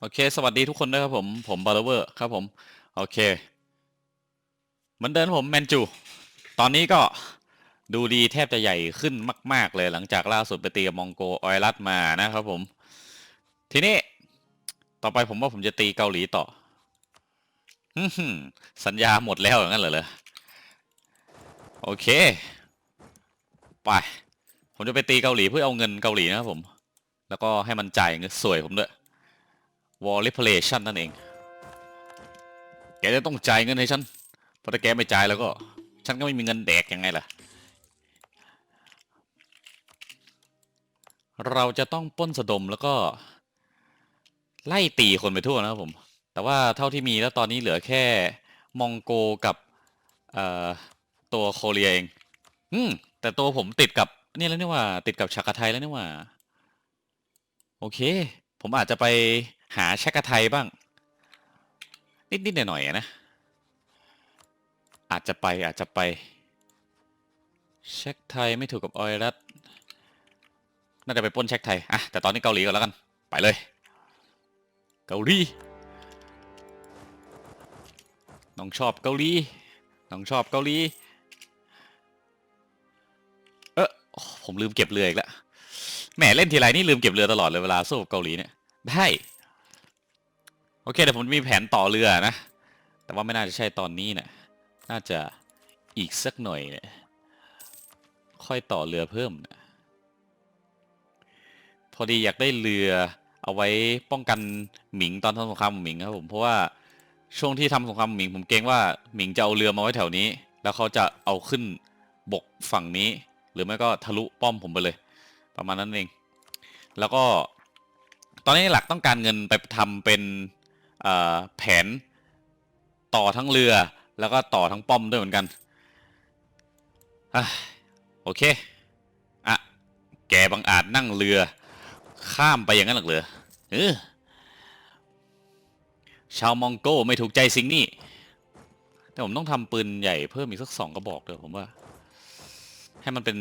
โอเค สวัสดีทุกคนนะครับผม ผมบาร์เวอร์ครับผม โอเค เหมือนเดิมผมแมนจู ตอนนี้ก็ดูดีแทบจะใหญ่ขึ้นมาก ๆ เลยหลังจากล่าสุดไปตีกับมองโกออยรัสมานะครับผม ทีนี้ ต่อไปผมว่าผมจะตีเกาหลีต่อ สัญญาหมดแล้วอย่างนั้นเหรอเลยโอเค ไป ผมจะไปตีเกาหลีเพื่อเอาเงินเกาหลีนะครับผม แล้วก็ให้มันจ่ายเงินสวยผมด้วย Wall Reparation นั่นเอง แกจะต้องจ่ายเงินให้ฉันเพราะถ้าแกไม่จ่ายแล้วก็ ฉันก็ไม่มีเงินแดกยังไงล่ะ เราจะต้องป้นสะดมแล้วก็ไล่ตีคนไปทั่วนะครับผม แต่ว่าเท่าที่มีแล้วตอนนี้เหลือแค่มองโกกับตัวโคเรียเอง อืม แต่ตัวผมติดกับนี่แล้วนี่ว่า ติดกับชักกะไทยแล้วนี่ว่า โอเค ผมอาจจะไป หาชักไทยบ้าง นิด ๆ หน่อย ๆ นะ อาจจะไปอาจจะไปเช็คไทยไม่ถูกกับออยรัสน่าจะไปป้นเช็คไทยอะแต่ตอนนี้เกาหลีก่อนแล้วกัน ไปเลย เกาหลี น้องชอบเกาหลี น้องชอบเกาหลี เออผมลืมเก็บเรืออีกแล้ว แหมเล่นทีไรนี่ลืมเก็บเรือตลอดเลยเวลาสู้กับเกาหลีเนี่ย ได้ อเคเดี๋ยวผมมีแผนต่อเรือนะ แต่ว่าไม่น่าจะใช่ตอนนี้นะน่าจะอีกสักหน่อยเนี่ยค่อยต่อเรือเพิ่มนะพอดีอยากได้เรือเอาไว้ป้องกันหมิงตอนทำสงครามหมิงครับผมเพราะว่าช่วงที่ทำสงครามหมิงผมเกรงว่าหมิงจะเอาเรือมาไว้แถวนี้ แล้วเขาจะเอาขึ้นบกฝั่งนี้ หรือไม่ก็ทะลุป้อมผมไปเลย ประมาณนั้นเอง แล้วก็ตอนนี้หลักต้องการเงินไปทำเป็น แผนต่อทั้งเรือ แล้วก็ต่อทั้งป้อมด้วยเหมือนกันอโอเค อะ แกบังอาจนั่งเรือ ข้ามไปอย่างนั้นหรอกเหรอเออชาวมองโกไม่ถูกใจสิ่งนี้ แต่ผมต้องทำปืนใหญ่เพิ่มอีกสักสองกระบอกเดี๋ยวผมว่า ให้มันเป็น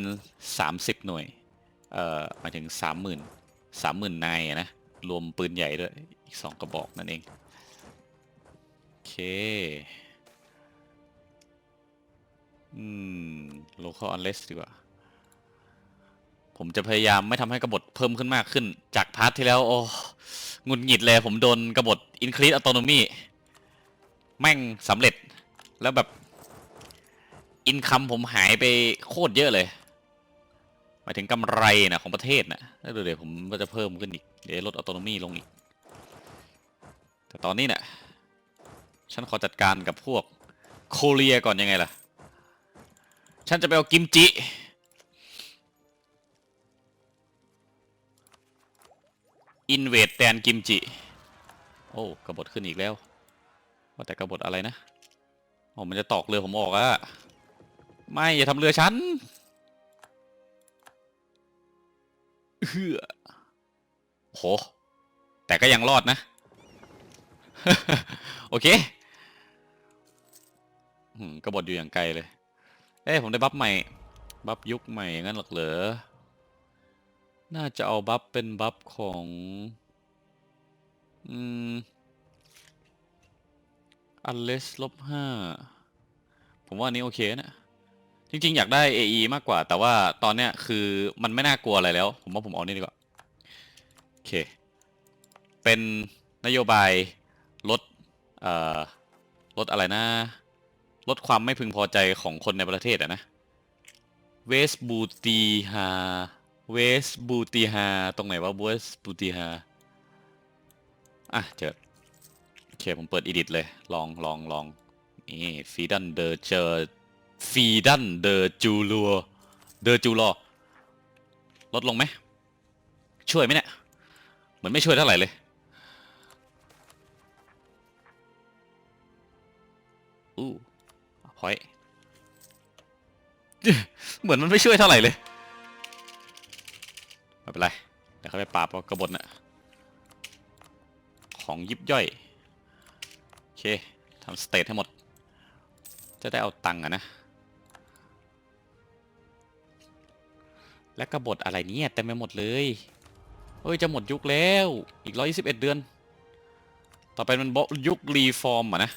สามสิบหน่วย เอ่อหมายถึงสามหมื่นสามหมื่นนายนะ รวมปืนใหญ่ด้วย อีกสองกระบอกนั่นเอง เค อืม local unrest ดีกว่า ผมจะพยายามไม่ทำให้กบฏเพิ่มขึ้นมากขึ้น จากพาร์ทที่แล้ว โอ้งุดหงิดเลย ผมโดนกบฏ increase autonomy แม่งสำเร็จแล้วแบบ อินคัมผมหายไปโคตรเยอะเลยหมายถึงกำไรนะของประเทศนะแล้วดูเดี๋ยวผมก็จะเพิ่มขึ้นอีก เดี๋ยวลดออโตนมีลงอีก แต่ตอนนี้เนะ่ะ ฉันขอจัดการกับพวกโคเรียก่อนยังไงล่ะ ฉันจะไปเอากิมจิ อินเวดแตนกิมจิ โอ้กระบฏขึ้นอีกแล้ว ว่าแต่กระบฏอะไรนะอ๋อมันจะตอกเรือผมออกอะไม่ อย่าทำเรือฉันเฮือโห แต่ก็ยังรอดนะ โอเค อืมกบฏอยู่อย่างไกลเลย เอ้ยผมได้บัฟใหม่ บัฟยุคใหม่อย่างนั้นหรอกเหรอ น่าจะเอาบัฟเป็นบัฟของ อืม อันเลสลบห้า ผมว่าอันนี้โอเคนะ จริง ๆ อยากได้ AE มากกว่า แต่ว่าตอนเนี้ยคือมันไม่น่ากลัวอะไรแล้ว ผมว่าผมเอานี่ดีกว่า โอเค เป็นนโยบายลด เอ่อ ลดอะไรนะ ลดความไม่พึงพอใจของคนในประเทศอะนะเวสบูตีฮาเวสบูตีฮาตรงไหนวะเวสบูตีฮาอะเจอโอเคผมเปิด edit เลย ลองลองลองนี่ฟีดันเดอเจอฟีดันเดอจูลัวเดอจูลอลดลงไหม ช่วยไหมเนี่ยเหมือนไม่ช่วยเท่าไหร่เลยอู้ พอย เหมือนมันไม่ช่วยเท่าไหร่เลย ไม่เป็นไรเดี๋ยวเขาไปปราบเอากบฏน่ะของยิบย่อย โอเคทำสเตทให้หมด จะได้เอาตังค์อะนะ และกระบฏอะไรเนี่ยเต็มไปหมดเลยเฮ้ย จะหมดยุคแล้ว อีก 121 เดือน ต่อไปมันบยุครีฟอร์มอะนะ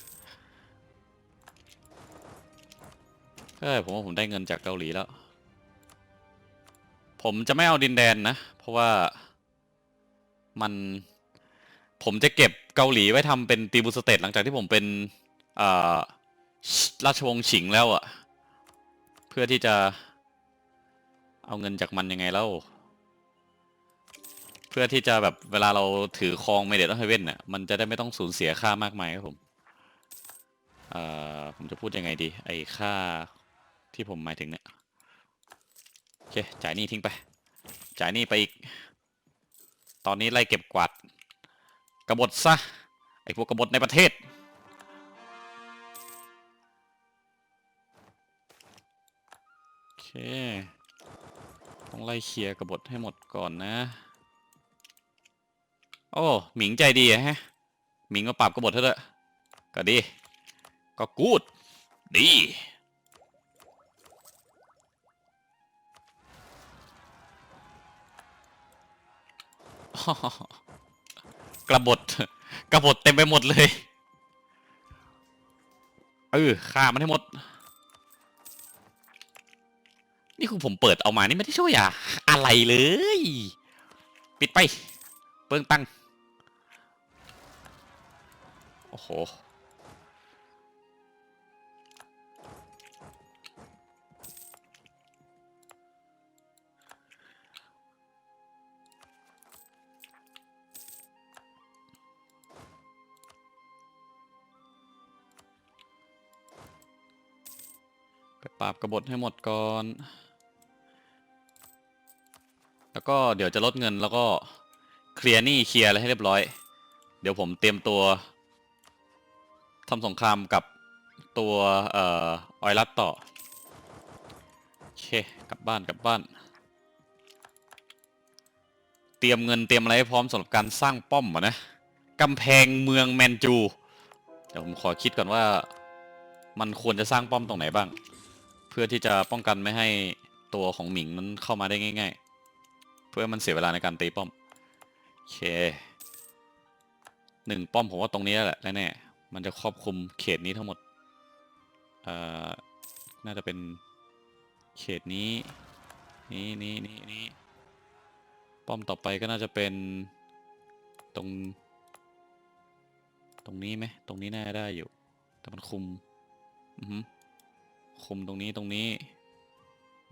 เอ้ยผมว่าผมได้เงินจากเกาหลีแล้ว ผมจะไม่เอาดินแดนนะ เพราะว่ามันผมจะเก็บเกาหลีไว้ทำเป็นตีบูสเตตหลังจากที่ผมเป็นเอ่อราชวงศ์ฉิงแล้วอะ่ะเพื่อที่จะเอาเงินจากมันยังไงแล้ว เพื่อที่จะแบบเวลาเราถือครองเมเดตเฮเว่นเนี่ยมันจะได้ไม่ต้องสูญเสียค่ามากมายครับผมเอ่อผมจะพูดยังไงดี ไอ้ค่า ที่ผมหมายถึงเนี่ยโอเคจ่ายหนี้ทิ้งไป จ่ายหนี้ไปอีก ตอนนี้ไล่เก็บกวาดกบฏซะไอพวกกบฏในประเทศ โอเค ต้องไล่เคลียร์กบฏให้หมดก่อนนะ โอ้หมิงใจดีอะฮะหมิงมาปราบกบฏเถอะก็ดี ก็กูดดี กระบดกระบดเต็มไปหมดเลยเออฆ่ามันให้หมด นี่คือผมเปิดเอามานี่ไม่ได้ช่วยอะอะไรเลย ปิดไป เปลืองตังค์โอ้โห ปราบกบฏให้หมดก่อน แล้วก็เดี๋ยวจะลดเงินแล้วก็เคลียร์หนี้เคลียร์อะไรให้เรียบร้อย เดี๋ยวผมเตรียมตัวทำสงครามกับตัวเอ่อออยรัตต่อ โอเค กลับบ้านกลับบ้าน เตรียมเงินเตรียมอะไรให้พร้อมสำหรับการสร้างป้อมอะนะกำแพงเมืองแมนจู เดี๋ยวผมขอคิดก่อนว่ามันควรจะสร้างป้อมตรงไหนบ้าง เพื่อที่จะป้องกันไม่ให้ตัวของหมิงนั้นเข้ามาได้ง่าย ๆ เพื่อมันเสียเวลาในการตีป้อมโอเคหนึ่งป้อมผมว่าตรงนี้แหละแน่ๆมันจะครอบคลุมเขตนี้ทั้งหมดเอ่อน่าจะเป็นเขตนี้ นี้นี้นี้นี้ป้อมต่อไปก็น่าจะเป็นตรง ตรงนี้ไหมตรงนี้น่าจะได้อยู่ แต่มันคุม อือ คุมตรงนี้ตรงนี้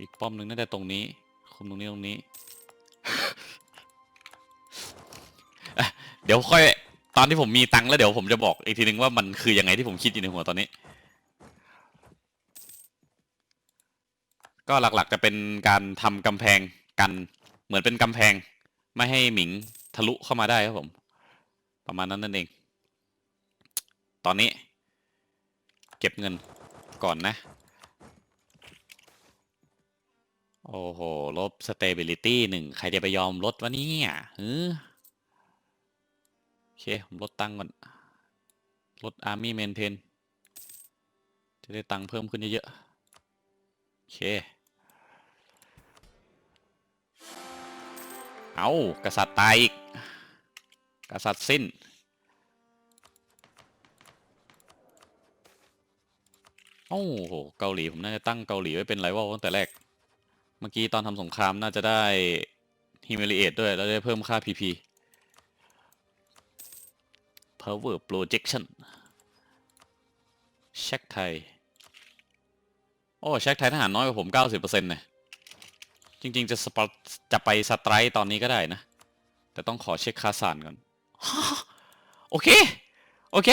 อีกป้อมหนึ่งน่าจะตรงนี้ คุมตรงนี้ตรงนี้ เดี๋ยวค่อย ตอนที่ผมมีตังค์แล้วเดี๋ยวผมจะบอกอีกทีนึงว่ามันคือยังไงที่ผมคิดอยู่ในหัวตอนนี้ ก็หลักๆจะเป็นการทำกำแพงกันเหมือนเป็นกำแพง ไม่ให้หมิงทะลุเข้ามาได้ครับผม ประมาณนั้นนั่นเอง ตอนนี้ เก็บเงินก่อนนะ โอ้โห ลบ stability หนึ่ง ใครจะไปยอมลดวะเนี่ยเออโอเค ผมลดตังค์ก่อน ลด army maintain จะได้ตังค์เพิ่มขึ้นเยอะๆ โอเค เอากษัตริย์ตายอีก กษัตริย์สิ้น โอ้โห เกาหลี ผมน่าจะตั้งเกาหลีไว้เป็นไรวะตั้งแต่แรก เมื่อกี้ตอนทำสงครามน่าจะได้ humiliate ด้วย แล้วได้เพิ่มค่า PP power projection เช็คไทย โอ้เช็คไทยทหารน้อยกว่าผม 90%เนี่ยจริง ๆ จะสปาจะไปสไตร์ตอนนี้ก็ได้นะ แต่ต้องขอเช็คคาสานก่อน โอเค โอเค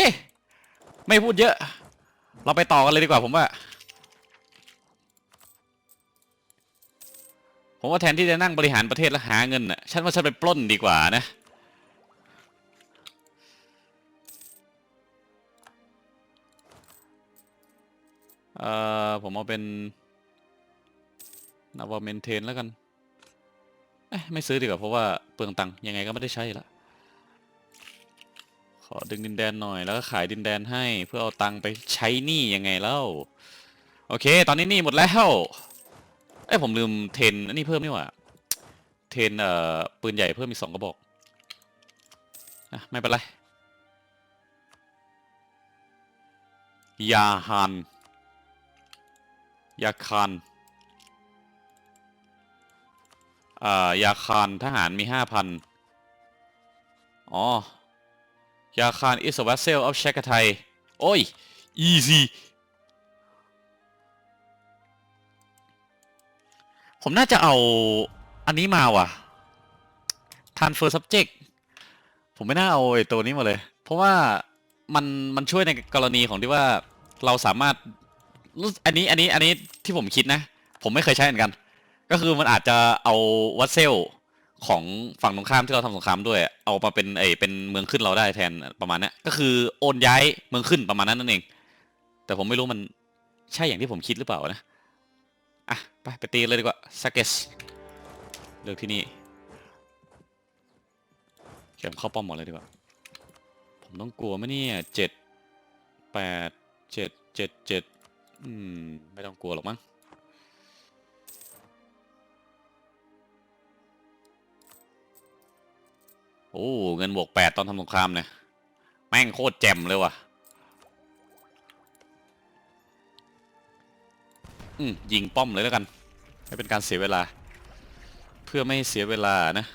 ไม่พูดเยอะ เราไปต่อกันเลยดีกว่าผมว่า ผมว่าแทนที่จะนั่งบริหารประเทศแล้วหาเงินน่ะฉันว่าฉันไปปล้นดีกว่านะเอ่อผมเอาเป็นนาวาเมนเทนแล้วกันเอ้ยไม่ซื้อดีกว่าเพราะว่าเปลืองตังค์ยังไงก็ไม่ได้ใช่ละขอดึงดินแดนหน่อยแล้วก็ขายดินแดนให้เพื่อเอาตังค์ไปใช้หนี้ยังไงเล่าโอเค ตอนนี้หนี้หมดแล้ว เอ้ยผมลืมเทนอันนี้เพิ่มนี่หว่าเทนเอ่อปืนใหญ่เพิ่มอีกสองกระบอกอะไม่เป็นไรยาฮันยาคานอ่ายาคานทหารมีห้าพันอ๋อยาคาน is a vessel of c h e k a t a i โอ้ย easy ผมน่าจะเอาอันนี้มาว่ะ transfer subject ผมไม่น่าเอาไอ้ตัวนี้มาเลย เพราะว่ามันมันช่วยในกรณีของที่ว่าเราสามารถอันนี้อันนี้อันนี้ที่ผมคิดนะ ผมไม่เคยใช้เหมือนกัน ก็คือมันอาจจะเอาวัดเซลของฝั่งตรงข้ามที่เราทำสงครามด้วย เอามาเป็นไอเป็นเมืองขึ้นเราได้แทนประมาณนี้ก็คือโอนย้ายเมืองขึ้นประมาณนั้นนั่นเอง แต่ผมไม่รู้มันใช่อย่างที่ผมคิดหรือเปล่านะ อะไปไปตีเลยดีกว่าซักเกสเลือกที่นี่เข็มเข้าป้อมหมดเลยดีกว่า ผมต้องกลัวไหมเนี่ยเจ็ดแปดเจ็ดเจ็ดเจ็ดอืม ไม่ต้องกลัวหรอกมั้งโอ้ เงินบวกแปดตอนทำสงครามเนี่ย แม่งโคตรแจ่มเลยว่ะ อืมยิงป้อมเลยแล้วกันไม่เป็นการเสียเวลา เพื่อไม่ให้เสียเวลานะ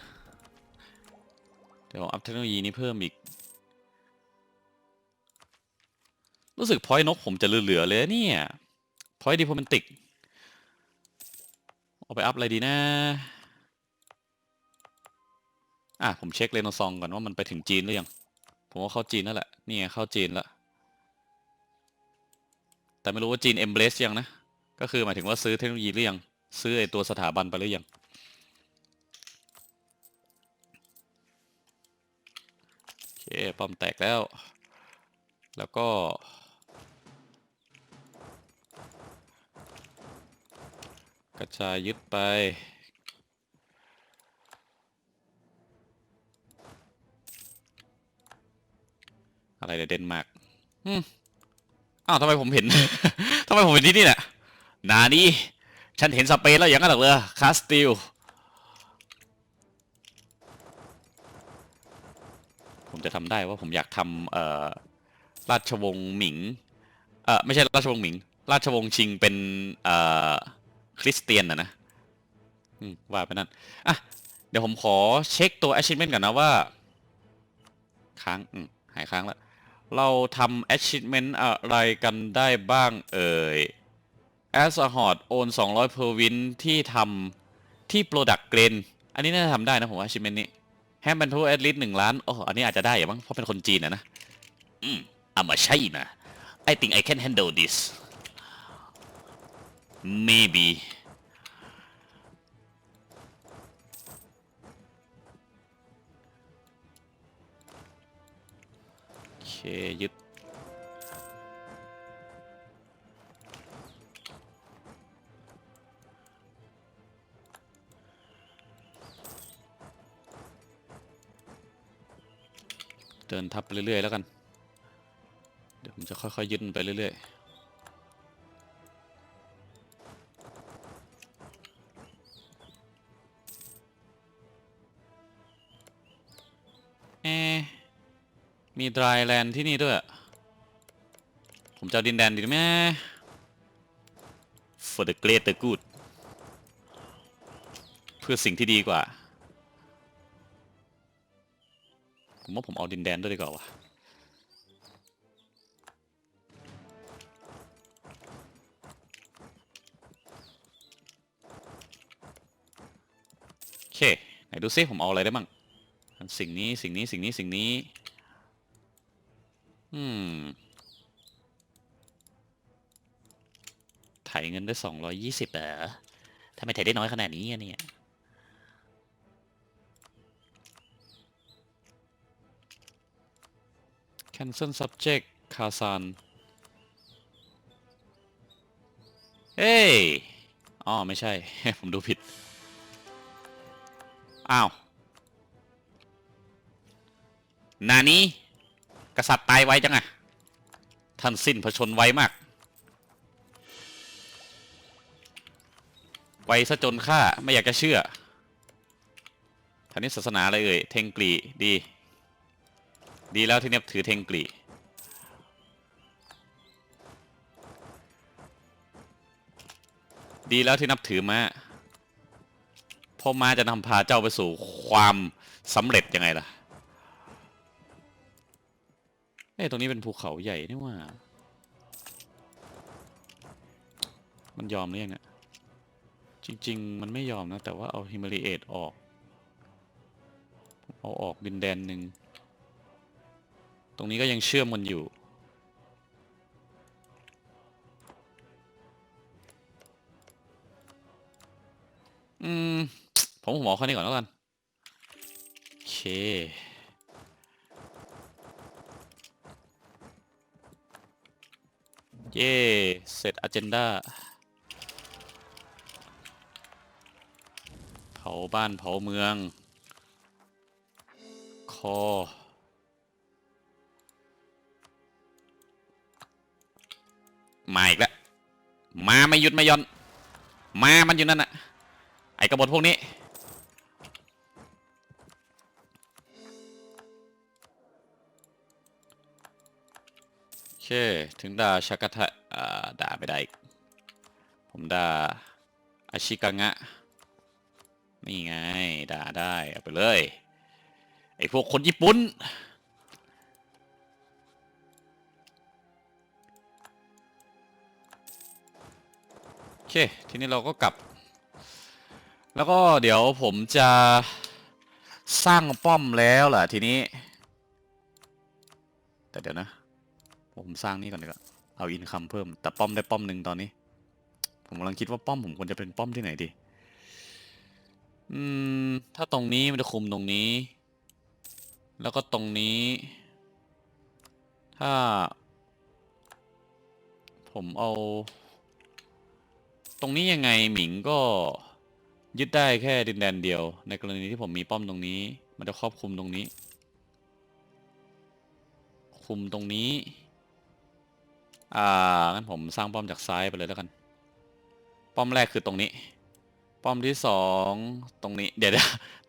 เดี๋ยวอัพเทคโนโลยีนี้เพิ่มอีก รู้สึกพอยต์นกผมจะเหลือๆเลยเนี่ยพอยต์ดิพอมันติกเอาไปอัพอะไรดีนะ อะ ผมเช็คเรโนซองก่อนว่ามันไปถึงจีนหรือยัง ผมว่าเข้าจีนแล้วแหละ นี่เข้าจีนแล้ว แต่ไม่รู้ว่าจีนเอมเบรสยังนะ ก็คือหมายถึงว่าซื้อเทคโนโลยีหรือยัง ซื้อไอตัวสถาบันไปหรือยัง โอเคป้อมแตกแล้ว แล้วก็กระจายยึดไป อะไรเดี๋ยวเดนมาร์กอ้าวทำไมผมเห็น ทำไมผมเห็นที่นี่เนี่ย นานี่ฉันเห็นสเปนแล้วอย่างนั้นเหรอเลยคาสติลผมจะทำได้ว่าผมอยากทำเอ่อราชวงศ์หมิงเอ่อไม่ใช่ราชวงศ์หมิง ราชวงศ์ชิงเป็นเอ่อคริสเตียนนะนะว่าไปนั่นอะเดี๋ยวผมขอเช็คตัว achievement ก่อนนะว่า ค้างหายค้างแล้ว เราทำ achievement อะไรกันได้บ้างเอ่ย as a hot own 200 per win ที่ทำที่ product grain อันนี้น่าจะทำได้นะผมว่า achievement นี้แฮม b บ n น o แอดลิสหนึ่งล้านโอ้อันนี้อาจจะได้อย่างเพราะเป็นคนจีนนะนะอืมอามาใช่นะ I think I can handle this maybe โอเคยึด เดินทับไปเรื่อยๆแล้วกัน เดี๋ยวผมจะค่อยๆยึดไปเรื่อยๆเอะมีดรายแลนด์ที่นี่ด้วย ผมจะดินแดนดีไหม for the greater good เพื่อสิ่งที่ดีกว่า ผมว่าผมเอาดินแดนด้วยดีกว่าวะโอเค ไหนดูซิผมเอาอะไรได้บ้างสิ่งนี้สิ่งนี้สิ่งนี้สิ่งนี้ อืมไถเงินได้สองร้อยยี่สิบเหรอทำไมไถได้น้อยขนาดนี้อะเนี่ย cancel subject คาซานเฮ้ยอ๋อไม่ใช่ ผมดูผิด อ้าว นานี้กษัตริย์ตายไวจังอะท่านสิ้นพระชนไวมาก ไวซะจนข้าไม่อยากจะเชื่อท่านนี้ศาสนาอะไรเอ่ย เทงกรีดี ดีแล้วที่เนบถือเทงกรีดีแล้วที่นับถือมาพ่อมาจะนำพาเจ้าไปสู่ความสำเร็จยังไงล่ะเอ้ตรงนี้เป็นภูเขาใหญ่นี่ว่า มันยอมหรือยังเนี่ย จริง ๆ มันไม่ยอมนะ แต่ว่าเอาฮิมาลีเอตออก เอาออกดินแดนหนึ่ง รงนี้ก็ยังเชื่อมมันอยู่ อืม ผมผมอาข้อนี้ก่อนแล้วกัน โอเคเย่เสร็จอเจนดาเผาบ้านเผาเมือง คอ มาอีกแล้วมาไม่หยุดไม่ย่อนมามันอยู่นั่นน่ะไอ้กบฏพวกนี้ โอเค ถึงด่าชากาทะอ่าด่าไม่ได้ ผมด่าอาชิกังะนี่ไง ด่าได้ เอาไปเลย ไอ้พวกคนญี่ปุ่น เค ทีนี้เราก็กลับ แล้วก็เดี๋ยวผมจะสร้างป้อมแล้วล่ะทีนี้ แต่เดี๋ยวนะ ผมสร้างนี่ก่อนดีกว่าเอาอินคัมเพิ่ม แต่ป้อมได้ป้อมหนึ่งตอนนี้ ผมกำลังคิดว่าป้อมผมควรจะเป็นป้อมที่ไหนดี อืม ถ้าตรงนี้มันจะคุมตรงนี้ แล้วก็ตรงนี้ ถ้า ผมเอา ตรงนี้ยังไงหมิงก็ยึดได้แค่ดินแดนเดียว ในกรณีที่ผมมีป้อมตรงนี้ มันจะครอบคลุมตรงนี้ คุมตรงนี้ อ่างั้นผมสร้างป้อมจากซ้ายไปเลยแล้วกัน ป้อมแรกคือตรงนี้ ป้อมที่สองตรงนี้ เดี๋ยว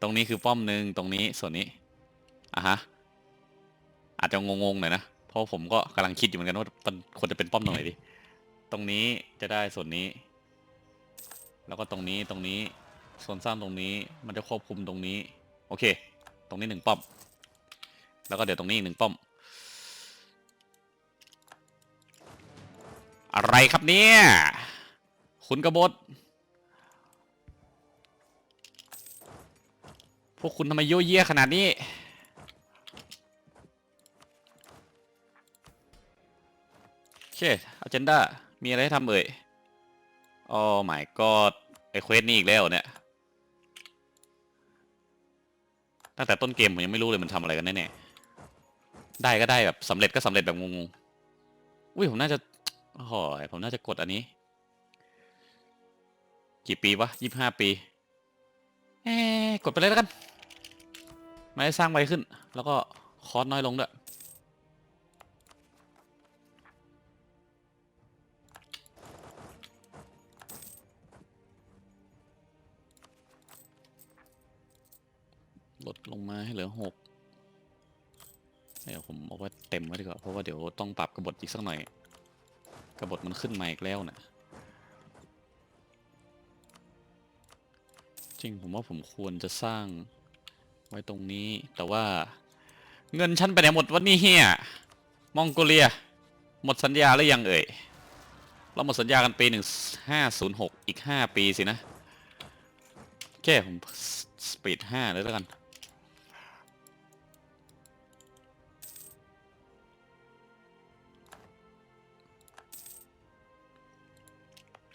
ตรงนี้คือป้อมหนึ่งตรงนี้ส่วนนี้อะฮะอาจจะงงๆหน่อยนะเพราะผมก็กำลังคิดอยู่เหมือนกันว่าควรจะเป็นป้อมตรงไหนดีตรงนี้จะได้ส่วนนี้ แล้วก็ตรงนี้ตรงนี้ส่วนสร้างตรงนี้มันจะควบคุมตรงนี้ โอเค ตรงนี้หนึ่งป้อม แล้วก็เดี๋ยวตรงนี้อีกหนึ่งป้อม อะไรครับเนี่ยคุณกบฏพวกคุณทำไมโยเยี่ยขนาดนี้โอเคอ g เจนดามีอะไรให้ทำเอ่ย อ๋อหมายก็ไอเควสนี่อีกแล้วเนี่ย ตั้งแต่ต้นเกมผมยังไม่รู้เลยมันทำอะไรกันแน่ๆได้ก็ได้แบบสำเร็จก็สำเร็จแบบงงๆ อุ้ยผมน่าจะโอ้โหผมน่าจะกดอันนี้ กี่ปีวะยี่ห้าปี เอ๊กดไปเลยแล้วกัน ไม่ได้สร้างไวขึ้น แล้วก็คอสน้อยลงด้วย ลดลงมาให้เหลือหกเดี๋ยวผมเอาไว้เต็มไว้ดีกว่าเพราะว่าเดี๋ยวต้องปรับกระบฏอีกสักหน่อย กระบฏมันขึ้นมาอีกแล้วนะจริงผมว่าผมควรจะสร้างไว้ตรงนี้ แต่ว่าเงินฉันไปไหนหมดวันนี้เฮียมองโกเลีย หมดสัญญาหรือยังเอ่ยเราหมดสัญญากันปีหนึ่งห้าศูนย์หกอีกห้าปีสินะโอเคผมสปีดห้าเลยแล้วกัน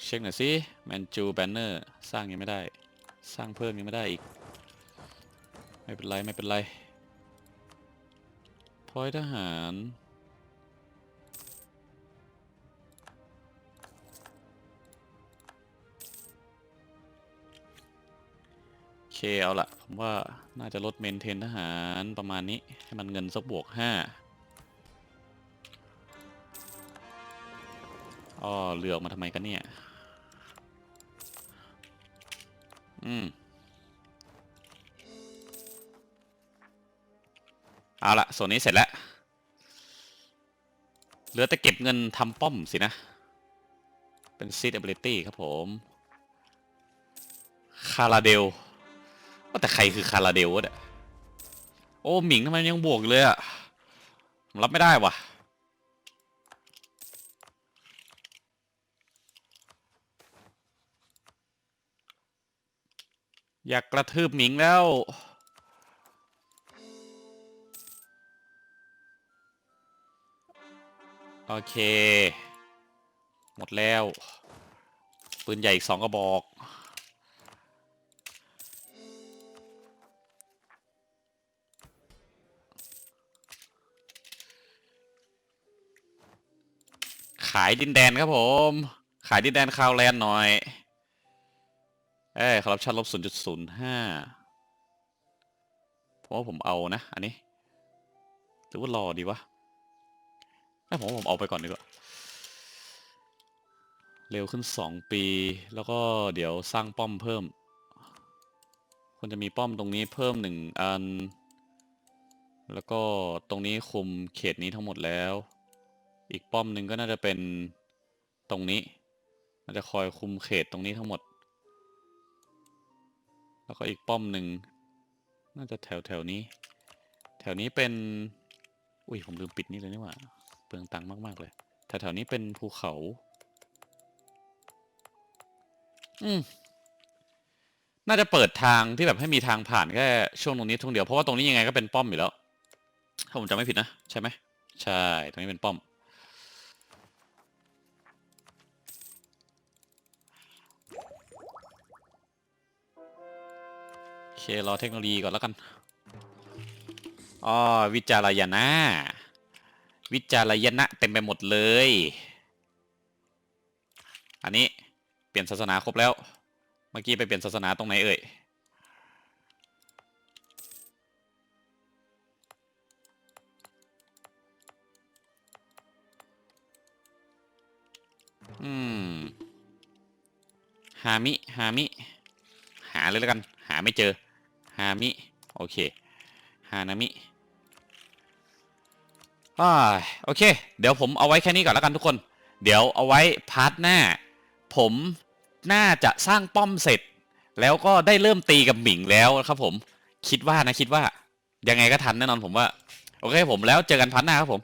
เช็คหน่อยสิแมนจูแบนเนอร์สร้างยังไม่ได้ สร้างเพิ่มยังไม่ได้อีก ไม่เป็นไร ไม่เป็นไรพอยทหารโอเคเอาละผมว่าน่าจะลดเมนเทนทหารประมาณนี้ ให้มันเงินสักบวกห้าอ๋อเลือกมาทำไมกันเนี่ย อืม เอาละส่วนนี้เสร็จแล้ว เหลือแต่เก็บเงินทำป้อมสินะ เป็น seed ability ครับผม คาราเดลว่าแต่ใครคือคาราเดลวะเนี่ย โอ้ หมิงทำไมยังบวกเลยอะรับไม่ได้ว่ะ อยากกระทืบหมิงแล้ว โอเค หมดแล้ว ปืนใหญ่อีกสองกระบอก ขายดินแดนครับผม ขายดินแดนคาวแลนด์หน่อย เอ้คอร์รัปชันลบศูนย์จุดศูนย์ห้าเพราะว่าผมเอานะ อันนี้ หรือว่ารอดีวะไอ้ผมผมเอาไปก่อนดีกว่า เร็วขึ้นสองปี แล้วก็เดี๋ยวสร้างป้อมเพิ่มควรจะมีป้อมตรงนี้เพิ่มหนึ่งอัน แล้วก็ตรงนี้คุมเขตนี้ทั้งหมดแล้ว อีกป้อมหนึ่งก็น่าจะเป็นตรงนี้น่าจะคอยคุมเขตตรงนี้ทั้งหมด แล้วก็อีกป้อมหนึ่ง น่าจะแถวแถวนี้ แถวนี้เป็น อุ้ยผมลืมปิดนี่เลยนี่หว่า เปลืองตังค์มากๆเลย แถวแถวนี้เป็นภูเขา อืมน่าจะเปิดทางที่แบบให้มีทางผ่านแค่ช่วงตรงนี้ช่วงเดียวเพราะว่าตรงนี้ยังไงก็เป็นป้อมอยู่แล้ว ถ้าผมจำไม่ผิดนะ ใช่ไหมใช่ ตรงนี้เป็นป้อม เครอเทคโนโลยีก่อนแล้วกันอ๋อวิจารยนะวิจารยนะเต็มไปหมดเลย อันนี้เปลี่ยนศาสนาครบแล้ว เมื่อกี้ไปเปลี่ยนศาสนาตรงไหนเอ่ยอืมฮามิฮามิ หาเลยแล้วกัน หาไม่เจอ ฮามิ โอเค ฮานามิอ่าโอเค เดี๋ยวผมเอาไว้แค่นี้ก่อนแล้วกันทุกคน เดี๋ยวเอาไว้พาร์ทหน้า ผมน่าจะสร้างป้อมเสร็จ แล้วก็ได้เริ่มตีกับหมิงแล้วครับผม คิดว่านะคิดว่า ยังไงก็ทันแน่นอนผมว่า โอเคผมแล้วเจอกันพาร์ทหน้าครับผม